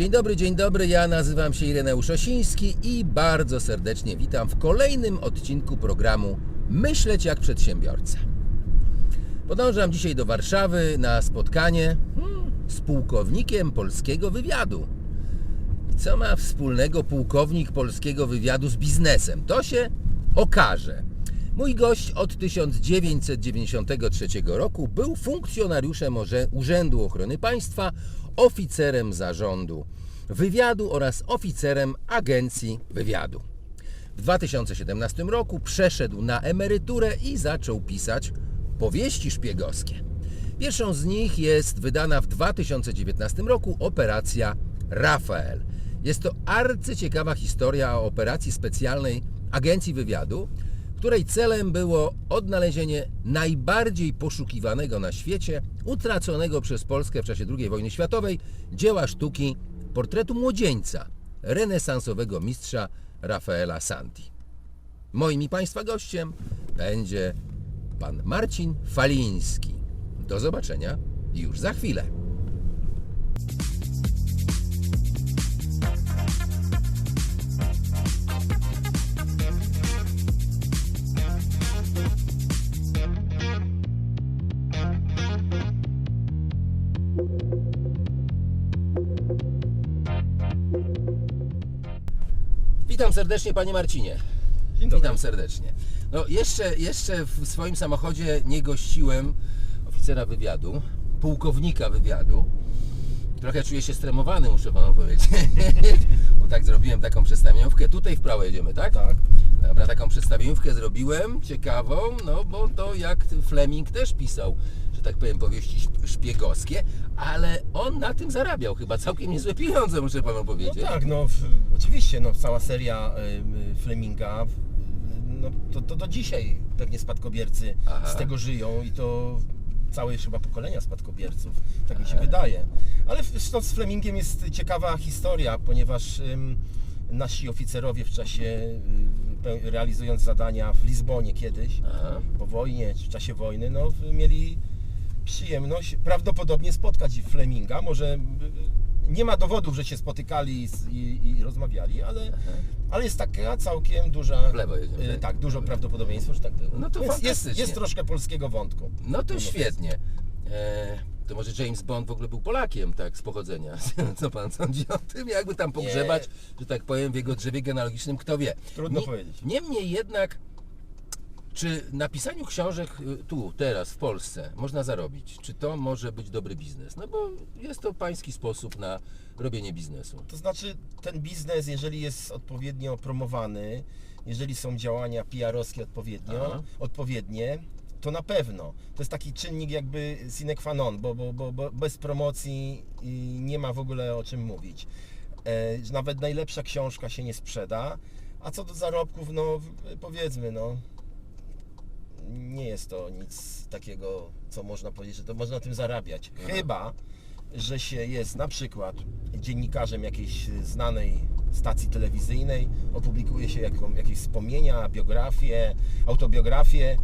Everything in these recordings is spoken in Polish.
Dzień dobry, dzień dobry. Ja nazywam się Ireneusz Osiński i bardzo serdecznie witam w kolejnym odcinku programu Myśleć jak przedsiębiorca. Podążam dzisiaj do Warszawy na spotkanie z pułkownikiem polskiego wywiadu. Co ma wspólnego pułkownik polskiego wywiadu z biznesem? To się okaże. Mój gość od 1993 roku był funkcjonariuszem Urzędu Ochrony Państwa, oficerem zarządu wywiadu oraz oficerem agencji wywiadu. W 2017 roku przeszedł na emeryturę i zaczął pisać powieści szpiegowskie. Pierwszą z nich jest wydana w 2019 roku Operacja Rafael. Jest to arcyciekawa historia o operacji specjalnej Agencji Wywiadu, której celem było odnalezienie najbardziej poszukiwanego na świecie, utraconego przez Polskę w czasie II wojny światowej dzieła sztuki portretu młodzieńca, renesansowego mistrza Rafaela Santi. Moim i Państwa gościem będzie pan Marcin Faliński. Do zobaczenia już za chwilę. Witam serdecznie panie Marcinie. Witam serdecznie. No jeszcze, jeszcze w swoim samochodzie nie gościłem oficera wywiadu, pułkownika wywiadu. Trochę czuję się stremowany, muszę panu powiedzieć. Bo tak zrobiłem taką przedstawieniówkę. Tutaj w prawo jedziemy, tak? Tak. Dobra, taką przedstawieniówkę zrobiłem, ciekawą, no bo to jak Fleming też pisał, że tak powiem, powieści szp- szpiegowskie, ale on na tym zarabiał chyba całkiem niezłe pieniądze, muszę panu No powiedzieć. tak, no w, oczywiście, no cała seria y, Fleminga, no to, to do dzisiaj pewnie spadkobiercy Aha. z tego żyją i to całe chyba pokolenia spadkobierców, tak mi się wydaje. Ale to z Flemingiem jest ciekawa historia, ponieważ ym, nasi oficerowie w czasie, y, realizując zadania w Lizbonie kiedyś, Aha. po wojnie, w czasie wojny, no mieli przyjemność prawdopodobnie spotkać Fleminga. Może y, nie ma dowodów, że się spotykali i, i rozmawiali, ale, ale jest taka całkiem duża. W lewo jedziemy, y, tak? Tak, dużo prawdopodobieństwo, że tak było. No to Więc jest, jest troszkę polskiego wątku. No to świetnie. E, to może James Bond w ogóle był Polakiem, tak, z pochodzenia. Co pan sądzi o tym? Jakby tam pogrzebać, że tak powiem, w jego drzewie genealogicznym, kto wie. Trudno powiedzieć. Niemniej jednak, czy na pisaniu książek y, tu, teraz, w Polsce można zarobić? Czy to może być dobry biznes? No bo jest to pański sposób na robienie biznesu. To znaczy, ten biznes, jeżeli jest odpowiednio promowany, jeżeli są działania PR-owskie odpowiednio, Aha. odpowiednie, to na pewno. To jest taki czynnik jakby sine qua non, bo, bo, bo, bo bez promocji y, nie ma w ogóle o czym mówić. E, Nawet najlepsza książka się nie sprzeda, a co do zarobków, no powiedzmy, no nie jest to nic takiego, co można powiedzieć, że to można na tym zarabiać. Chyba, że się jest na przykład dziennikarzem jakiejś znanej stacji telewizyjnej, opublikuje się jaką, jakieś wspomnienia, biografię, autobiografię,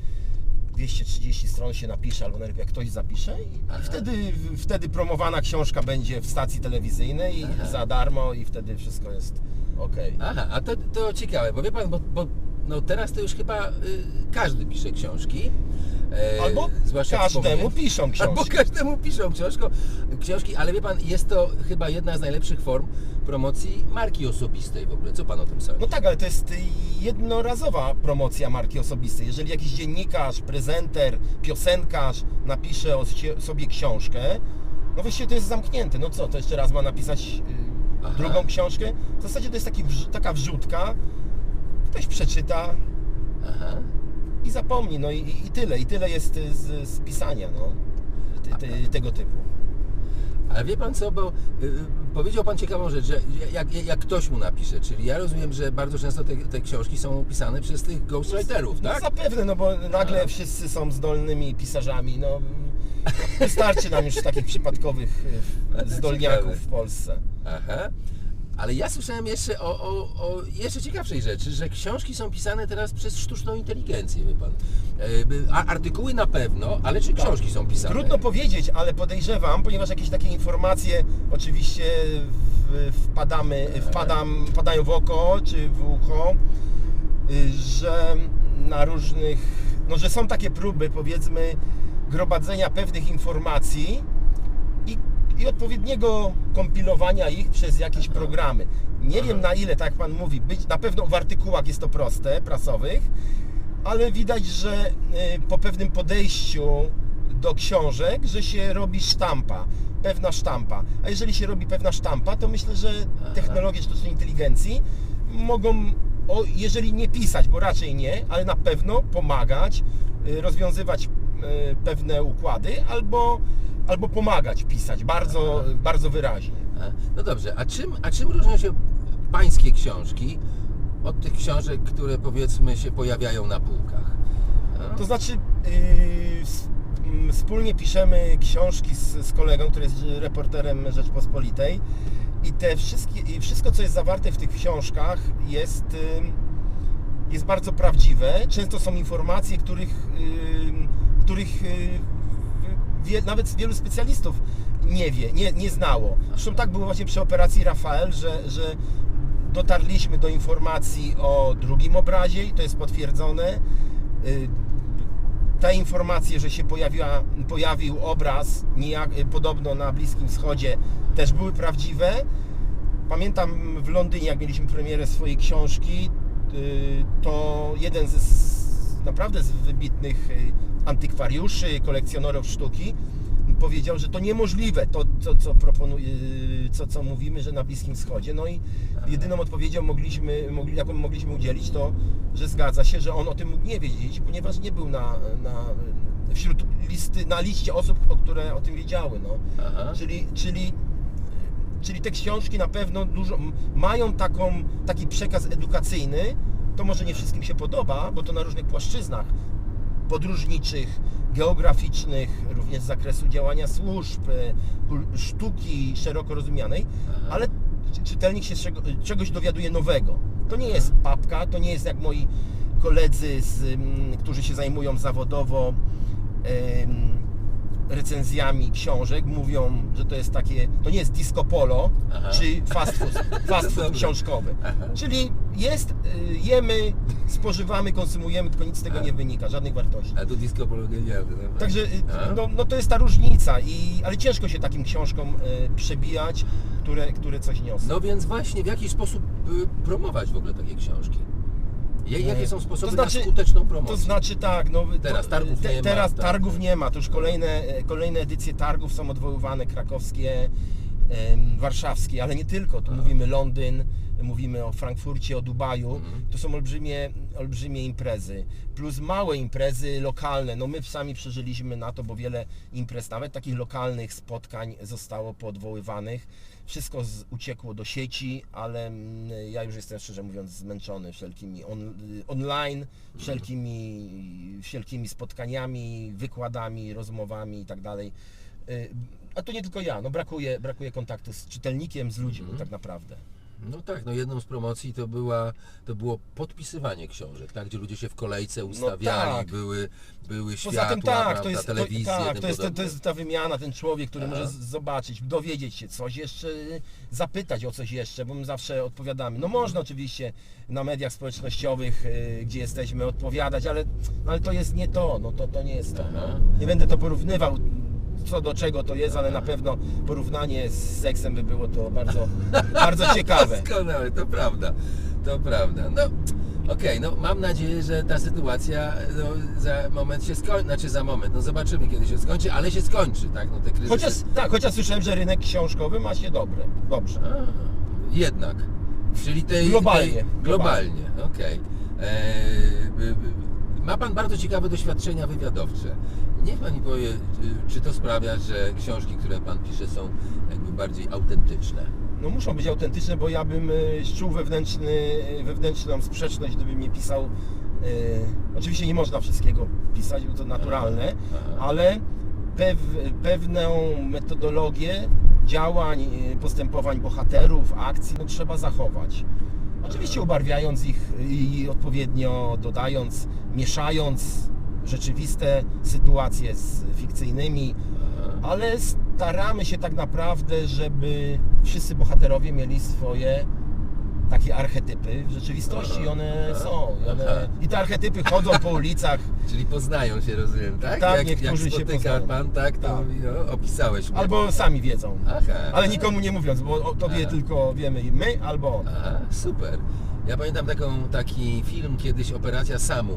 230 stron się napisze, albo najlepiej jak ktoś zapisze i, i wtedy, wtedy promowana książka będzie w stacji telewizyjnej za darmo i wtedy wszystko jest ok. Aha, a to, to ciekawe, bo wie pan, bo, bo no teraz to już chyba y, każdy pisze książki. E, Albo każdemu piszą książki. Albo każdemu piszą książko, książki, ale wie pan, jest to chyba jedna z najlepszych form promocji marki osobistej w ogóle. Co pan o tym sądzi? No tak, ale to jest jednorazowa promocja marki osobistej. Jeżeli jakiś dziennikarz, prezenter, piosenkarz napisze o sobie książkę, no właściwie to jest zamknięte. No co, to jeszcze raz ma napisać yy, Aha. drugą książkę? W zasadzie to jest taki, taka wrzutka, ktoś przeczyta Aha. I zapomni, no i, i tyle. I tyle jest y, z, z pisania, no, ty, ty, tego typu. Ale wie pan co, bo y, powiedział pan ciekawą rzecz, że jak, jak ktoś mu napisze, czyli ja rozumiem, że bardzo często te, te książki są pisane przez tych ghostwriterów, No tak? zapewne, no bo nagle A. wszyscy są zdolnymi pisarzami, no wystarczy nam już takich przypadkowych y, zdolniaków w Polsce. Aha. Ale ja słyszałem jeszcze o, o, o jeszcze ciekawszej rzeczy, że książki są pisane teraz przez sztuczną inteligencję, wie pan. E, artykuły na pewno, ale czy książki są pisane? Trudno powiedzieć, ale podejrzewam, ponieważ jakieś takie informacje oczywiście w, wpadamy, wpadam, wpadają w oko czy w ucho, y, że na różnych, no że są takie próby powiedzmy gromadzenia pewnych informacji i, odpowiedniego kompilowania ich przez jakieś programy. Nie wiem na ile, tak jak Pan mówi, być, na pewno w artykułach jest to proste, prasowych, ale widać, że y, po pewnym podejściu do książek, że się robi sztampa, pewna sztampa. A jeżeli się robi pewna sztampa, to myślę, że technologie sztucznej inteligencji mogą, jeżeli nie pisać, bo raczej nie, ale na pewno pomagać, y, rozwiązywać y, pewne układy albo, albo pomagać pisać bardzo, bardzo wyraźnie. A, No dobrze, a czym, a czym różnią się pańskie książki od tych książek, które powiedzmy się pojawiają na półkach? To znaczy, yy, s- m, wspólnie piszemy książki z, z kolegą, który jest reporterem Rzeczpospolitej i te wszystkie, i wszystko, co jest zawarte w tych książkach jest, yy, jest bardzo prawdziwe. Często są informacje, których, yy, których yy, wie, nawet wielu specjalistów nie wie, nie, nie znało. Zresztą tak było właśnie przy operacji Rafael, że, że dotarliśmy do informacji o drugim obrazie i to jest potwierdzone. Y, Te informacje, że się pojawiła, pojawił obraz niejak, y, podobno na Bliskim Wschodzie też były prawdziwe. Pamiętam w Londynie, jak mieliśmy premierę swojej książki, y, to jeden ze naprawdę z wybitnych antykwariuszy, kolekcjonerów sztuki powiedział, że to niemożliwe, to co, co, proponuje, co, co mówimy, że na Bliskim Wschodzie. No i jedyną odpowiedzią mogliśmy, mogli, jaką mogliśmy udzielić, to, że zgadza się, że on o tym mógł nie wiedzieć, ponieważ nie był na, na, wśród listy, na liście osób, które o tym wiedziały. No. Aha. Czyli, czyli, czyli te książki na pewno dużo, mają taką, taki przekaz edukacyjny. To może nie wszystkim się podoba, bo to na różnych płaszczyznach podróżniczych, geograficznych, również z zakresu działania służb, e, sztuki szeroko rozumianej, Aha. ale czy- czytelnik się czego, czegoś dowiaduje nowego. To nie jest papka, to nie jest jak moi koledzy, z, mm, którzy się zajmują zawodowo recenzjami książek, mówią, że to jest takie, to nie jest disco polo, Aha. czy fast food, fast food książkowy. Aha. Czyli jest, y, jemy, spożywamy, konsumujemy, tylko nic z tego nie wynika, żadnych wartości. A tu disco pologie nie ma. Także y, no, no to jest ta różnica, i, ale ciężko się takim książkom y, przebijać, które, które coś niosą. No więc właśnie, w jaki sposób promować w ogóle takie książki? Jakie są sposoby To znaczy- na skuteczną promocję? To znaczy tak, no Teraz targów nie ma, Teraz tak. targów nie ma, to już kolejne, e, kolejne edycje targów są odwoływane, krakowskie, warszawskie, ale nie tylko, tu mówimy Londyn, mówimy o Frankfurcie, o Dubaju, Mhm. to są olbrzymie, olbrzymie imprezy, plus małe imprezy lokalne, no my sami przeżyliśmy na to, bo wiele imprez, nawet takich lokalnych spotkań zostało poodwoływanych, wszystko z, uciekło do sieci, ale mm, ja już jestem szczerze mówiąc zmęczony wszelkimi on, y, online, wszelkimi, wszelkimi spotkaniami, wykładami, rozmowami i tak dalej. Y, A to nie tylko ja, no brakuje, brakuje kontaktu z czytelnikiem, z ludźmi tak naprawdę. No tak, no jedną z promocji to, była, to było podpisywanie książek, tak? gdzie ludzie się w kolejce ustawiali, tak. były, były światła, Poza tym tak, to jest, to, telewizje, tak, tym to, jest, to, to jest ta wymiana, ten człowiek, który Aha. może zobaczyć, dowiedzieć się coś jeszcze, zapytać o coś jeszcze, bo my zawsze odpowiadamy. No można oczywiście na mediach społecznościowych, y, gdzie jesteśmy, odpowiadać, ale, no, ale to jest nie to, no to, to nie jest to. Nie będę to porównywał, co do czego to jest, ale na pewno porównanie z seksem by było to bardzo, bardzo ciekawe. Doskonale, to prawda, to prawda. No, okej, no mam nadzieję, że ta sytuacja no, za moment się skończy, znaczy za moment, no zobaczymy kiedy się skończy, ale się skończy, tak? No te kryzysy... Chociaż, tak, chociaż słyszałem, że rynek książkowy ma się dobre, dobrze. A, jednak. Czyli tej. Globalnie, Tej, globalnie, okej. Eee, by- by- Ma Pan bardzo ciekawe doświadczenia wywiadowcze. Niech Pan mi powie, czy- czy to sprawia, że książki, które Pan pisze, są jakby bardziej autentyczne. No muszą być autentyczne, bo ja bym y, czuł wewnętrzny, wewnętrzną sprzeczność, gdybym nie pisał. y, oczywiście nie można wszystkiego pisać, bo to naturalne, Aha. ale pew, pewną metodologię działań, y, postępowań bohaterów, akcji, no trzeba zachować. Oczywiście ubarwiając ich i odpowiednio dodając, mieszając rzeczywiste sytuacje z fikcyjnymi, ale staramy się tak naprawdę, żeby wszyscy bohaterowie mieli swoje takie archetypy w rzeczywistości i one są. I, one. I te archetypy chodzą po ulicach, Czyli poznają się, rozumiem, tak? Tak, jak, niektórzy jak się poznają. pan, tak, to Tak. no, opisałeś mnie. albo sami wiedzą. Aha. Ale nikomu nie mówiąc, bo to wie tylko wiemy i my albo on. Aha, super. Ja pamiętam taką, taki film kiedyś, Operacja Samum.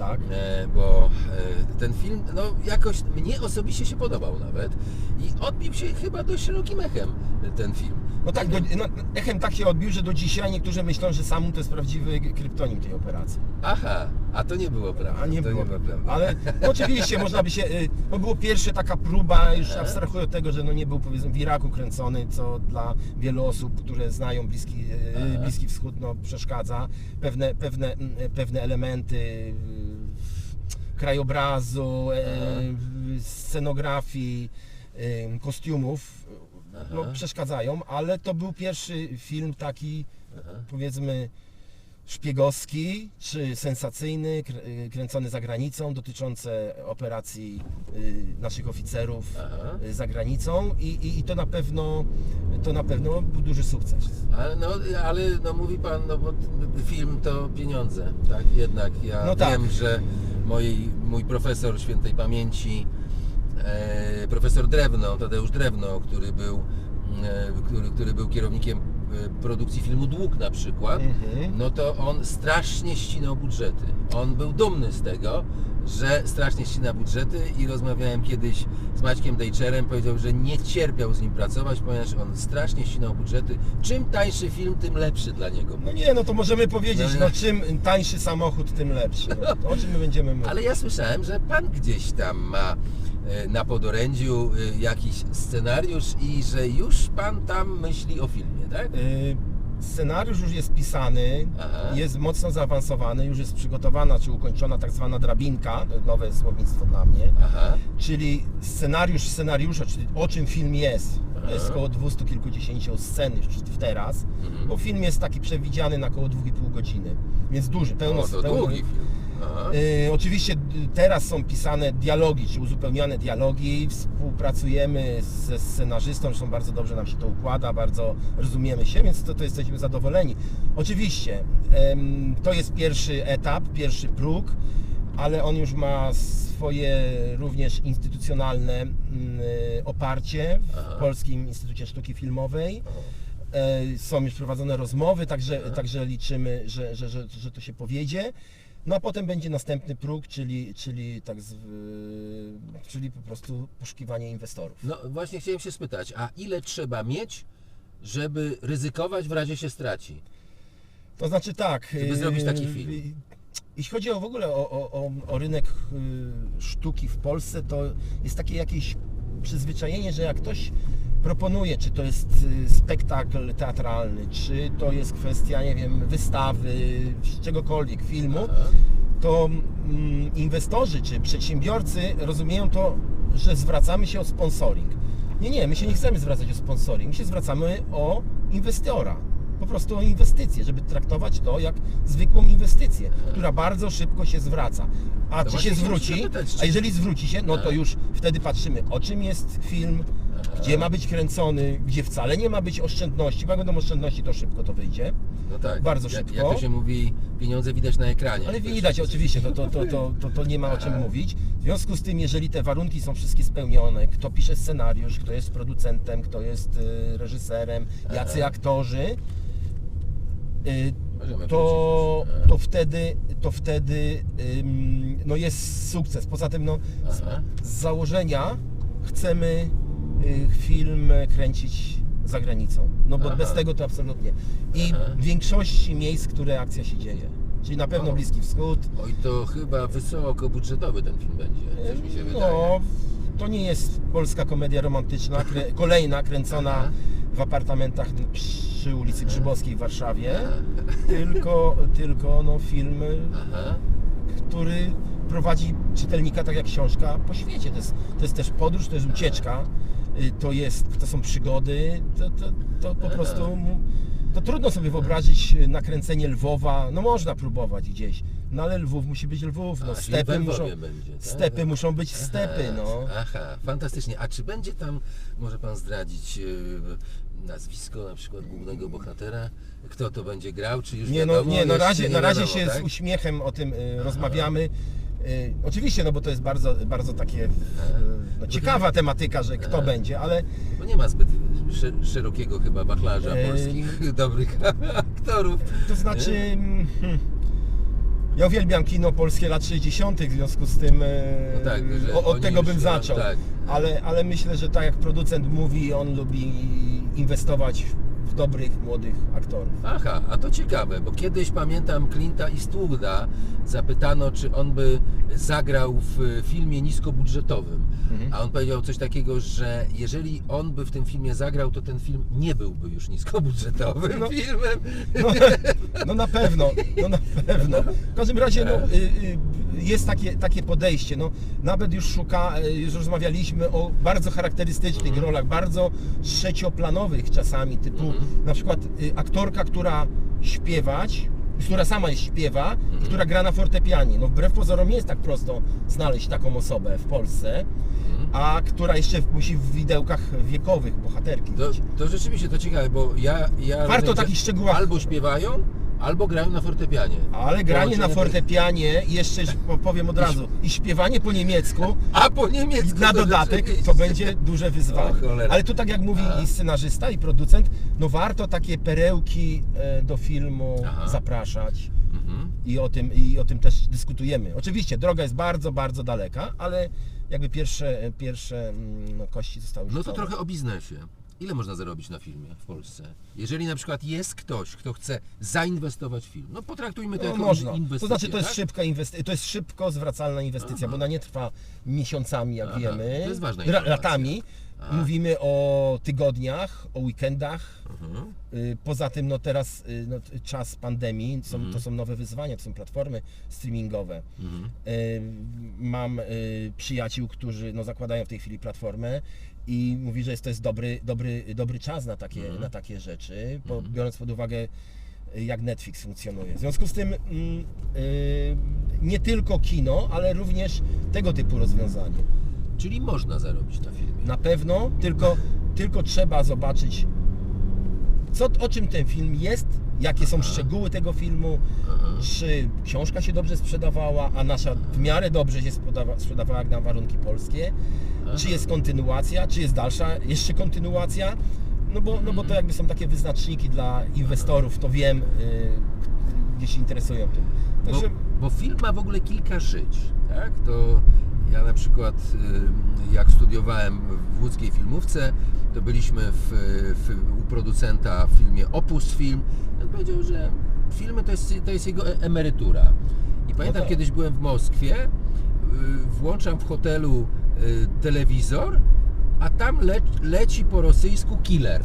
Tak? E, bo e, ten film, no jakoś mnie osobiście się podobał nawet i odbił się chyba dość szerokim echem ten film. No tak, do, no, echem tak się odbił, że do dzisiaj niektórzy myślą, że Samu to jest prawdziwy kryptonim tej operacji. Aha, a to nie było prawda. A nie było. nie było prawda. Ale no, oczywiście można by się. y, To było pierwsza taka próba, już abstrahuję od tego, że no nie był powiedzmy w Iraku kręcony, co dla wielu osób, które znają Bliski, y, Aha. Bliski Wschód, no, przeszkadza. Pewne, pewne, mm, pewne elementy y, krajobrazu, Aha. scenografii, y, kostiumów no, przeszkadzają, ale to był pierwszy film taki Aha. powiedzmy szpiegowski czy sensacyjny, kr- kręcony za granicą, dotyczące operacji y, naszych oficerów Aha. y, za granicą i, i, i to na pewno to na pewno był duży sukces. Ale, no, ale no mówi pan, no bo film to pieniądze, tak? Jednak ja No tak. wiem, że moi, mój profesor świętej pamięci, profesor Drewno, Tadeusz Drewno, który był, e, który, który był kierownikiem e, produkcji filmu Dług na przykład, Mhm. no to on strasznie ścinał budżety. On był dumny z tego, że strasznie ścina budżety i rozmawiałem kiedyś z Maćkiem Dejczerem, powiedział, że nie cierpiał z nim pracować, ponieważ on strasznie ścinał budżety. Czym tańszy film, tym lepszy dla niego. No nie, no to możemy powiedzieć, No no czym tańszy samochód, tym lepszy. No, o czym my będziemy mówić? Ale ja słyszałem, że pan gdzieś tam ma e, na podorędziu e, jakiś scenariusz i że już pan tam myśli o filmie, tak? Y, Scenariusz już jest pisany, Aha. jest mocno zaawansowany, już jest przygotowana czy ukończona tak zwana drabinka, nowe słownictwo dla mnie, Aha. czyli scenariusz scenariusza, czyli o czym film jest. Aha. jest około 200 kilkudziesięciu scen już teraz, Mhm. bo film jest taki przewidziany na około 2,5 godziny, więc duży, pełno... O, to pełno długi film. Y, oczywiście teraz są pisane dialogi, czy uzupełniane dialogi. Współpracujemy ze scenarzystą, zresztą bardzo dobrze nam się to układa, bardzo rozumiemy się, więc to, to jesteśmy zadowoleni. Oczywiście to jest pierwszy etap, pierwszy próg, ale on już ma swoje również instytucjonalne mm, y, oparcie w Aha. Polskim Instytucie Sztuki Filmowej. E, Są już prowadzone rozmowy, także, także liczymy, że, że, że, że to się powiedzie. No a potem będzie następny próg, czyli, czyli, tak z, czyli po prostu poszukiwanie inwestorów. No właśnie chciałem się spytać, a ile trzeba mieć, żeby ryzykować w razie się straci? To znaczy tak. Żeby zrobić taki film. e, Jeśli chodzi o w ogóle o, o, o, rynek e, sztuki w Polsce, to jest takie jakieś przyzwyczajenie, że jak ktoś proponuje, czy to jest e, spektakl teatralny, czy to jest kwestia, nie wiem, wystawy, czegokolwiek, filmu, to mm, inwestorzy czy przedsiębiorcy rozumieją to, że zwracamy się o sponsoring. Nie, nie, my się nie chcemy zwracać o sponsoring, my się zwracamy o inwestora. Po prostu o inwestycję, żeby traktować to jak zwykłą inwestycję, która bardzo szybko się zwraca. A To czy się zwróci, zapytać, czy- a jeżeli zwróci się, no to Tak. już wtedy patrzymy, o czym jest film, gdzie ma być kręcony, gdzie wcale nie ma być oszczędności, bo jak będą oszczędności, to szybko to wyjdzie. No tak. Bardzo jak, szybko. Jak to się mówi, pieniądze widać na ekranie. Ale widać oczywiście, to, to, to, to, to, to nie ma o czym Aha. mówić. W związku z tym, jeżeli te warunki są wszystkie spełnione, kto pisze scenariusz, kto jest producentem, kto jest y, reżyserem, jacy Aha. aktorzy, y, to, to wtedy, to wtedy ym, no jest sukces. Poza tym no, z, z założenia chcemy film kręcić za granicą. No bo Aha. bez tego to absolutnie. I Aha. w większości miejsc, które akcja się dzieje. Czyli na pewno O. Bliski Wschód. Oj, to chyba wysokobudżetowy ten film będzie, coś mi się wydaje. No, to nie jest polska komedia romantyczna, krę, kolejna kręcona Aha. w apartamentach przy ulicy Grzybowskiej w Warszawie, tylko, tylko no, film, Aha. który prowadzi czytelnika tak jak książka po świecie. To jest, to jest też podróż, to jest ucieczka y, to jest, to są przygody, to, to, to po prostu to trudno sobie wyobrazić y, nakręcenie Lwowa, no można próbować gdzieś, no ale Lwów musi być Lwów, no A, stepy muszą, będzie, tak? stepy muszą być stepy, Aha, no. Aha, fantastycznie. A czy będzie tam, może pan zdradzić e, nazwisko na przykład głównego bohatera? Kto to będzie grał? Czy już Nie, no, wiadomo? nie, na razie, nie na razie wiadomo, się tak? z uśmiechem o tym y, rozmawiamy. Y, oczywiście, no bo to jest bardzo, bardzo takie y, no, ciekawa tematyka, że kto Aha. będzie, ale Bo nie ma zbyt sze- szerokiego chyba wachlarza Eee, polskich dobrych aktorów. to znaczy mm, hmm, ja uwielbiam kino polskie lat 60., w związku z tym No tak, że o- od oni tego już, bym no, zaczął. tak. Ale, ale myślę, że tak jak producent mówi, on lubi inwestować w dobrych, młodych aktorów. Aha, a to ciekawe, bo kiedyś pamiętam Clint'a Eastwooda zapytano, czy on by zagrał w filmie niskobudżetowym. Mhm. A on powiedział coś takiego, że jeżeli on by w tym filmie zagrał, to ten film nie byłby już niskobudżetowym No. filmem. No, no na pewno, no na pewno. W każdym razie no, y, y, jest takie, takie podejście. No, nawet już szuka, y, już rozmawialiśmy o bardzo charakterystycznych rolach, bardzo trzecioplanowych czasami, typu na przykład y, aktorka, która śpiewać, która sama śpiewa, która gra na fortepianie. No wbrew pozorom nie jest tak prosto znaleźć taką osobę w Polsce, a która jeszcze musi w widełkach wiekowych bohaterki To, być. to rzeczywiście to ciekawe, bo ja... ja Warto rozumiem, takich szczegółach- Albo śpiewają, albo grają na fortepianie. Ale granie na fortepianie, i jeszcze po- powiem od razu, i śpiewanie po niemiecku A po niemiecku na to dodatek to będzie duże wyzwanie. Ale tu tak jak mówi i scenarzysta i producent, no warto takie perełki e, do filmu Aha. zapraszać Mhm. i o, tym, i o tym też dyskutujemy. Oczywiście droga jest bardzo, bardzo daleka, ale jakby pierwsze, pierwsze mm, no, kości zostały No to trochę o biznesie. Ile można zarobić na filmie w Polsce? Jeżeli na przykład jest ktoś, kto chce zainwestować w film, no potraktujmy to No, jako można. inwestycję. To znaczy to jest tak? szybka inwestycja, to jest szybko zwracalna inwestycja, Aha. bo ona nie trwa miesiącami, jak Aha, wiemy, to jest ważna ra- latami. A. Mówimy o tygodniach, o weekendach. Mhm. Y, Poza tym no teraz y, no, czas pandemii, są, Mhm. to są nowe wyzwania, to są platformy streamingowe. Mhm. Y, Mam przyjaciół, którzy no, zakładają w tej chwili platformę i mówi, że jest, to jest dobry, dobry, dobry czas na takie, Mhm. na takie rzeczy, bo, biorąc pod uwagę y, jak Netflix funkcjonuje. W związku z tym mm, y, nie tylko kino, ale również tego typu rozwiązanie. Czyli można zarobić na filmie. Na pewno, tylko, tylko trzeba zobaczyć, co, o czym ten film jest, jakie są szczegóły tego filmu, Aha. czy książka się dobrze sprzedawała, a nasza w miarę dobrze się spodawa- sprzedawała jak na warunki polskie, Aha. czy jest kontynuacja, czy jest dalsza jeszcze kontynuacja, no bo, no bo to jakby są takie wyznaczniki dla inwestorów, to wiem, y, gdzie się interesują tym. Bo, Także bo film ma w ogóle kilka żyć, tak? To ja na przykład y, jak studiowałem w łódzkiej filmówce, to byliśmy w, w, u producenta w filmie Opus Film. On powiedział, że filmy to jest, to jest jego e- emerytura. I pamiętam, tak. kiedyś byłem w Moskwie, y, włączam w hotelu y, telewizor, a tam le, leci po rosyjsku killer.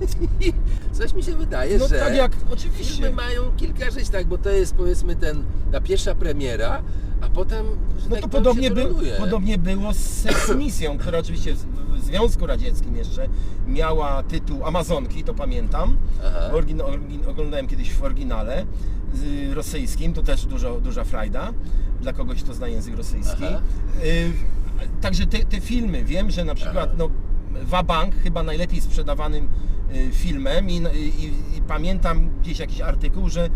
Coś mi się wydaje, no że tak jak, Filmy oczywiście, mają kilka żyć, tak, bo to jest powiedzmy ten, ta pierwsza premiera, a potem, No tak to podobnie, by, podobnie było z Sex Misją, która oczywiście w, Związku Radzieckim jeszcze miała tytuł Amazonki, to pamiętam. Aha. Orygina, orygin, oglądałem kiedyś w oryginale z rosyjskim, to też dużo, duża frajda dla kogoś, kto zna język rosyjski. Y, także te, te filmy, wiem, że na przykład Aha. no, Wabank chyba najlepiej sprzedawanym y, filmem i, i, i pamiętam gdzieś jakiś artykuł, że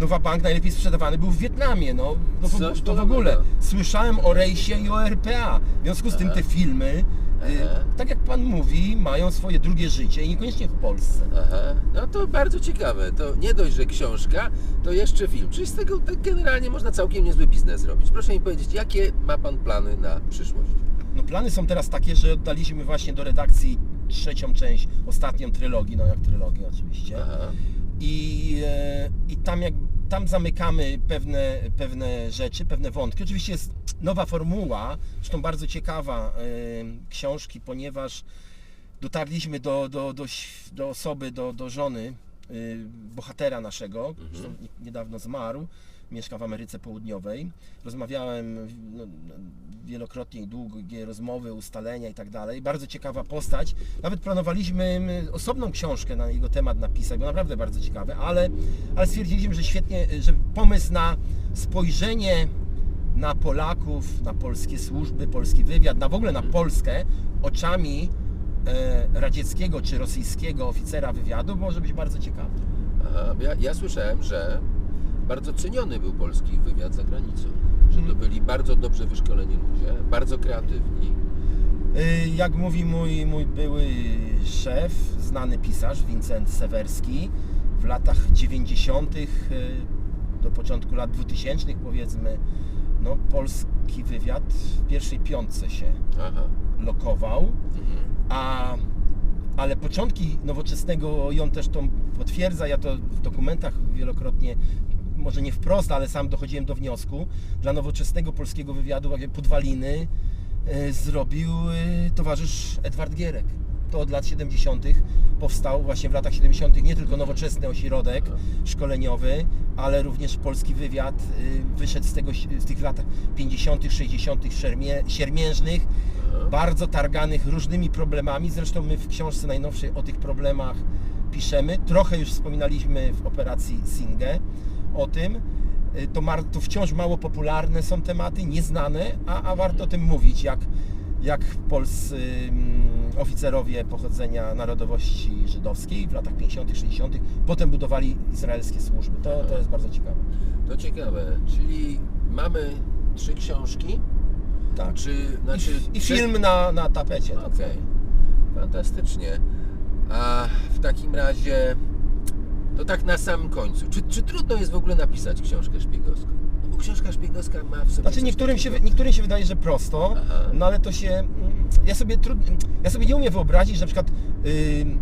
Nowa Bank najlepiej sprzedawany był w Wietnamie, no, no Coś to, to w podobnego. ogóle. Słyszałem o rejsie i o RPA. W związku z tym te filmy, y, tak jak Pan mówi, mają swoje drugie życie i niekoniecznie w Polsce. Aha, no to bardzo ciekawe. To nie dość, że książka, to jeszcze film. Czyli z tego tak generalnie można całkiem niezły biznes robić. Proszę mi powiedzieć, jakie ma Pan plany na przyszłość? No plany są teraz takie, że oddaliśmy właśnie do redakcji trzecią część, ostatnią trylogii, no jak trylogię oczywiście. Aha. I, e, i tam, jak, tam zamykamy pewne, pewne rzeczy, pewne wątki. Oczywiście jest nowa formuła, zresztą bardzo ciekawa książki, ponieważ dotarliśmy do, do, do, do osoby, do, do żony e, bohatera naszego, nie- niedawno zmarł, mieszka w Ameryce Południowej. Rozmawiałem no, no, wielokrotnie, długie rozmowy, ustalenia i tak dalej. Bardzo ciekawa postać. Nawet planowaliśmy mm, osobną książkę na jego temat napisać, bo naprawdę bardzo ciekawe, ale, ale stwierdziliśmy, że świetnie, że pomysł na spojrzenie na Polaków, na polskie służby, polski wywiad, na w ogóle na Polskę oczami e, radzieckiego czy rosyjskiego oficera wywiadu może być bardzo ciekawy. Ja, ja słyszałem, że bardzo ceniony był polski wywiad za granicą. Że to Mhm. byli bardzo dobrze wyszkoleni ludzie, bardzo kreatywni. Y, Jak mówi mój, mój były szef, znany pisarz Wincent Sewerski, w latach 90. y, do początku lat 2000 powiedzmy, no, polski wywiad w pierwszej piątce się Aha. lokował, Mhm. a, ale początki nowoczesnego, i on też to potwierdza, ja to w dokumentach wielokrotnie, może nie wprost, ale sam dochodziłem do wniosku, dla nowoczesnego polskiego wywiadu podwaliny e, zrobił e, towarzysz Edward Gierek. To od lat 70. powstał właśnie w latach 70. nie tylko nowoczesny ośrodek szkoleniowy, ale również polski wywiad e, wyszedł z, tego, z tych lat 50., 60. Siermie, siermiężnych, bardzo targanych różnymi problemami. Zresztą my w książce najnowszej o tych problemach piszemy. Trochę już wspominaliśmy w operacji Singe o tym. Y, To, mar- to wciąż mało popularne są tematy, nieznane, a, a warto o tym mówić, jak, jak polscy mm, oficerowie pochodzenia narodowości żydowskiej w latach 50., 60., potem budowali izraelskie służby. To, to jest bardzo ciekawe. To ciekawe, czyli mamy trzy książki, Tak. czy I, znaczy i trzy- film na, na tapecie. Okej, fantastycznie. A w takim razie, to tak na samym końcu, czy, czy trudno jest w ogóle napisać książkę szpiegowską? No bo książka szpiegowska ma w sobie Znaczy niektórym się, niektórym się wydaje, że prosto, Aha. no ale to się, mm, ja sobie trud, ja sobie nie umiem wyobrazić, że na przykład ym,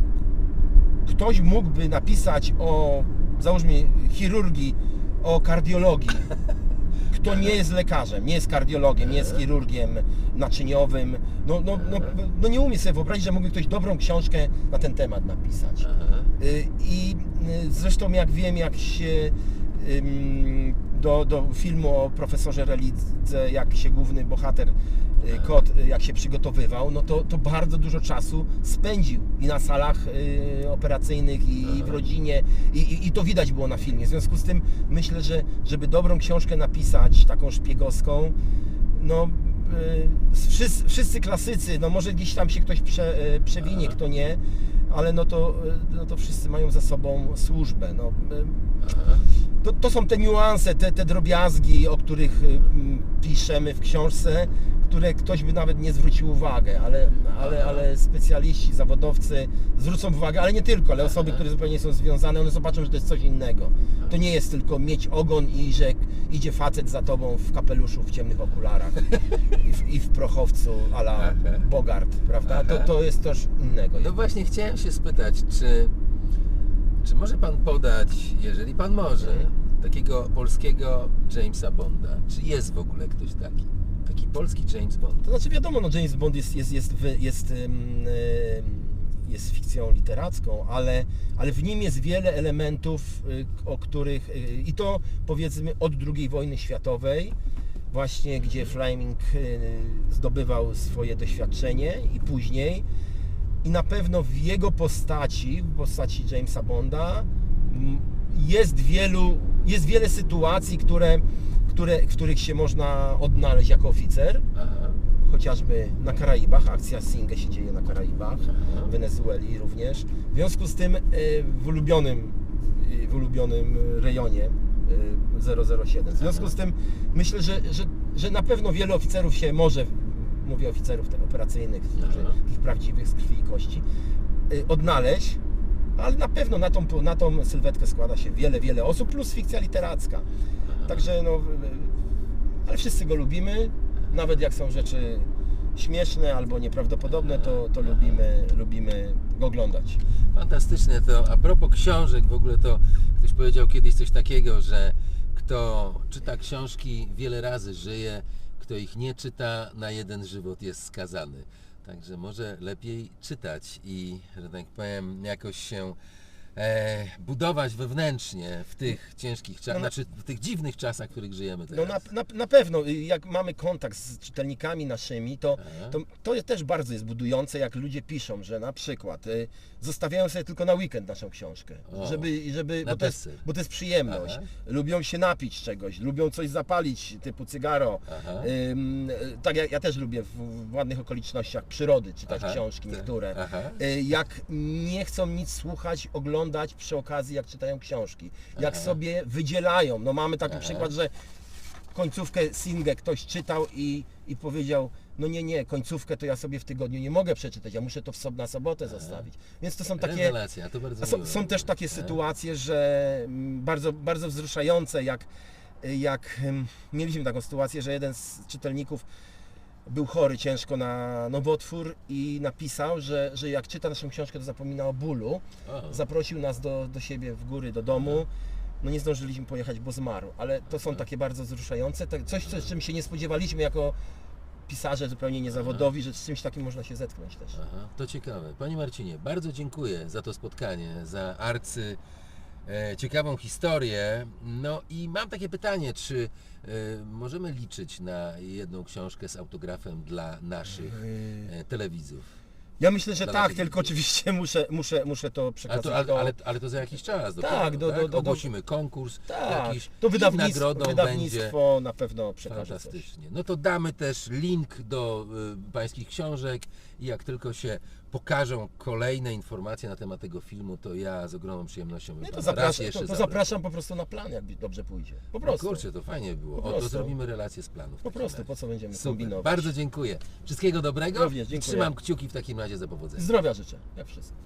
ktoś mógłby napisać o, załóżmy, chirurgii, o kardiologii, kto nie jest lekarzem, nie jest kardiologiem, nie jest chirurgiem naczyniowym, no, no, no, no nie umie sobie wyobrazić, że mógłby ktoś dobrą książkę na ten temat napisać. Y, I zresztą jak wiem, jak się do, do filmu o profesorze Relidze, jak się główny bohater, y, kot, y, jak się przygotowywał, no to, to bardzo dużo czasu spędził i na salach y, operacyjnych, i, i w rodzinie, i, i, i to widać było na filmie. W związku z tym myślę, że żeby dobrą książkę napisać, taką szpiegowską, no y, wszyscy, wszyscy klasycy, no może gdzieś tam się ktoś prze, y, przewinie, Aha. kto nie, ale no to, y, no to wszyscy mają za sobą służbę. No, Aha. to, to są te niuanse, te, te drobiazgi, o których mm, piszemy w książce, które ktoś by nawet nie zwrócił uwagi, ale, ale, ale specjaliści, zawodowcy zwrócą uwagę, ale nie tylko, ale osoby, które zupełnie nie są związane, one zobaczą, że to jest coś innego. To nie jest tylko mieć ogon i że idzie facet za tobą w kapeluszu, w ciemnych okularach i w, i w prochowcu a la Aha. Bogart, prawda? To, to jest coś innego. No właśnie chciałem się spytać, czy, czy może Pan podać, jeżeli Pan może, Mhm. takiego polskiego Jamesa Bonda? Czy jest w ogóle ktoś taki? Taki polski James Bond? To znaczy wiadomo, no James Bond jest, jest, jest, jest, ym, jest fikcją literacką, ale, ale w nim jest wiele elementów, y, o których, y, i to powiedzmy od II wojny światowej, właśnie gdzie Fleming y, zdobywał swoje doświadczenie i później, i na pewno w jego postaci, w postaci Jamesa Bonda, jest wielu, jest wiele sytuacji, które, które, w których się można odnaleźć jako oficer Aha. chociażby na Karaibach, akcja Singe się dzieje na Karaibach, Aha. w Wenezueli również. W związku z tym e, w ulubionym, e, w ulubionym rejonie e, 007. W związku z tym myślę, że, że, że na pewno wielu oficerów się może, mówię oficerów tych operacyjnych, którzy, tych prawdziwych z krwi i kości, odnaleźć, ale na pewno na tą, na tą sylwetkę składa się wiele, wiele osób, plus fikcja literacka. Także no, ale wszyscy go lubimy, nawet jak są rzeczy śmieszne albo nieprawdopodobne, to, to lubimy, lubimy go oglądać. Fantastyczne to. A propos książek, w ogóle to ktoś powiedział kiedyś coś takiego, że kto czyta książki wiele razy żyje, kto ich nie czyta, na jeden żywot jest skazany. Także może lepiej czytać i, że tak powiem, jakoś się e, budować wewnętrznie w tych ciężkich czasach, No, no. znaczy w tych dziwnych czasach, w których żyjemy No teraz. na, na, na pewno, y, jak mamy kontakt z czytelnikami naszymi, to, to, to też bardzo jest budujące, jak ludzie piszą, że na przykład y, zostawiają sobie tylko na weekend naszą książkę, O, żeby, żeby na bo, to jest, bo to jest przyjemność. Aha. Lubią się napić czegoś, lubią coś zapalić, typu cygaro. Ym, y, tak jak ja też lubię w, w ładnych okolicznościach przyrody czytać Aha, książki tak. niektóre. Y, Jak nie chcą nic słuchać, oglądać przy okazji, jak czytają książki. Jak sobie wydzielają. No mamy taki przykład, że końcówkę Singę ktoś czytał i, i powiedział, no nie, nie, końcówkę to ja sobie w tygodniu nie mogę przeczytać, ja muszę to w sob na sobotę zostawić. Więc to są takie, Rewelacja, to bardzo są, są też takie sytuacje, że mm, bardzo, bardzo wzruszające, jak, jak ym, mieliśmy taką sytuację, że jeden z czytelników był chory ciężko na nowotwór i napisał, że, że jak czyta naszą książkę, to zapomina o bólu. O, Zaprosił nas do, do siebie w góry, do domu. No nie zdążyliśmy pojechać, bo zmarł, ale to są takie bardzo wzruszające, tak- coś, co- z czym się nie spodziewaliśmy jako pisarze zupełnie niezawodowi, że z czymś takim można się zetknąć też. Aha, to ciekawe. Panie Marcinie, bardzo dziękuję za to spotkanie, za arcy ciekawą historię. No i mam takie pytanie, czy e, możemy liczyć na jedną książkę z autografem dla naszych e, telewidzów? Ja myślę, że tak, tylko oczywiście muszę, muszę, muszę to Ale przekazać to, ale, ale, ale to za jakiś czas. Tak, dopiero, do- do- do- do- Ogłosimy konkurs Tak, jakiś to wydawnictwo, nagrodą będzie wydawnictwo na pewno przekaże coś. Fantastycznie. No to damy też link do y, pańskich książek i jak tylko się pokażą kolejne informacje na temat tego filmu, to ja z ogromną przyjemnością No to zapraszam, to, to zapraszam po prostu na plan, jak dobrze pójdzie. Po No prostu. kurczę, to fajnie by było. O, to zrobimy relację z planów. po takim prostu, po co będziemy Super. kombinować. Bardzo dziękuję. Wszystkiego dobrego. Również dziękuję. Trzymam kciuki w takim razie za powodzenie. Zdrowia życzę, jak wszystko.